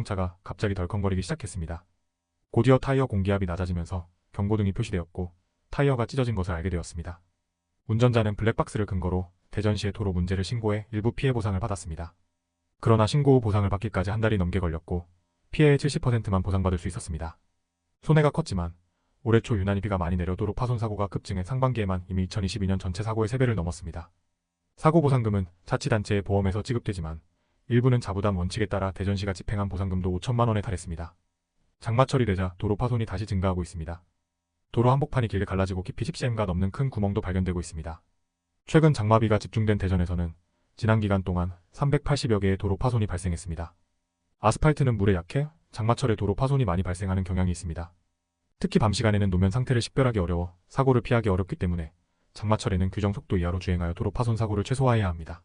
자동차가 갑자기 덜컹거리기 시작했습니다. 곧이어 타이어 공기압이 낮아지면서 경고등이 표시되었고 타이어가 찢어진 것을 알게 되었습니다. 운전자는 블랙박스를 근거로 대전시에 도로 문제를 신고해 일부 피해 보상을 받았습니다. 그러나 신고 후 보상을 받기까지 한 달이 넘게 걸렸고 피해의 70%만 보상받을 수 있었습니다. 손해가 컸지만 올해 초 유난히 비가 많이 내려 도로 파손 사고가 급증해 상반기에만 이미 2022년 전체 사고의 3배를 넘었습니다. 사고 보상금은 자치단체의 보험에서 지급되지만 일부는 자부담 원칙에 따라 대전시가 집행한 보상금도 5천만 원에 달했습니다. 장마철이 되자 도로 파손이 다시 증가하고 있습니다. 도로 한복판이 길게 갈라지고 깊이 10cm가 넘는 큰 구멍도 발견되고 있습니다. 최근 장마비가 집중된 대전에서는 지난 기간 동안 380여 개의 도로 파손이 발생했습니다. 아스팔트는 물에 약해 장마철에 도로 파손이 많이 발생하는 경향이 있습니다. 특히 밤 시간에는 노면 상태를 식별하기 어려워 사고를 피하기 어렵기 때문에 장마철에는 규정 속도 이하로 주행하여 도로 파손 사고를 최소화해야 합니다.